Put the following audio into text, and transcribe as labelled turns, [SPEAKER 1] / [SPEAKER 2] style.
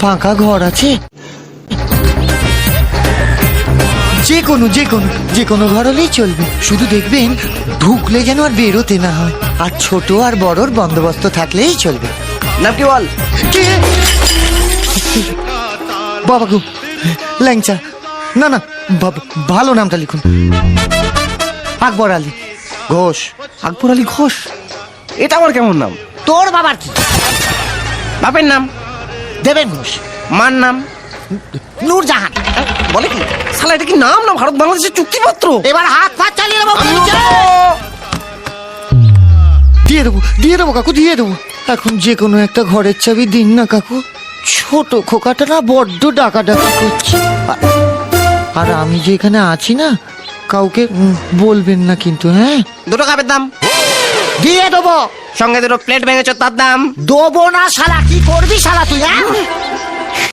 [SPEAKER 1] ফাঁকা ঘর আছে? যে কোনো যে কোনো যে কোনো ঘর হলেই চলবে। শুধু দেখবেন ঢুকলে যেন আর বেরোতে না হয়। আর ছোট আর বড়র বন্দোবস্ত থাকলেই চলবে।
[SPEAKER 2] নামকি বল।
[SPEAKER 1] কে? বাবা গো ল্যাংচা। না না ভালো নামটা লিখুন। আকবর আলী। ঘোষ।
[SPEAKER 2] আকবর আলী ঘোষ? এটা আমার কেমন নাম?
[SPEAKER 1] তোর বাবার কি?
[SPEAKER 2] বাপের নাম?
[SPEAKER 1] দেবেন ঘোষ
[SPEAKER 2] মার নাম?
[SPEAKER 1] নূরজাহান।
[SPEAKER 2] বলে কি? শালা এটা কি নাম না ভারত বাংলাদেশের চুক্তিপত্র?
[SPEAKER 1] এবার হাত পা চালিয়ে দেবো দিয়ে দেবো দিয়ে দেবো কাকু দিয়ে দেবো। এখন যে কোনো একটা ঘরের চাবি দিন না কাকু। ছোট খোকাটা না বড্ড ডাকাডাকি করছে। আর আমি যে এখানে আছি না কাউকে বলবেন না কিন্তু হ্যাঁ?
[SPEAKER 2] দুটো কাপের দাম।
[SPEAKER 1] দিয়ে দেবো।
[SPEAKER 2] সঙ্গে দুটো প্লেট ভেঙেছ, তার দাম।
[SPEAKER 1] দেবো না শালা, কি করবি শালা তুই হ্যাঁ?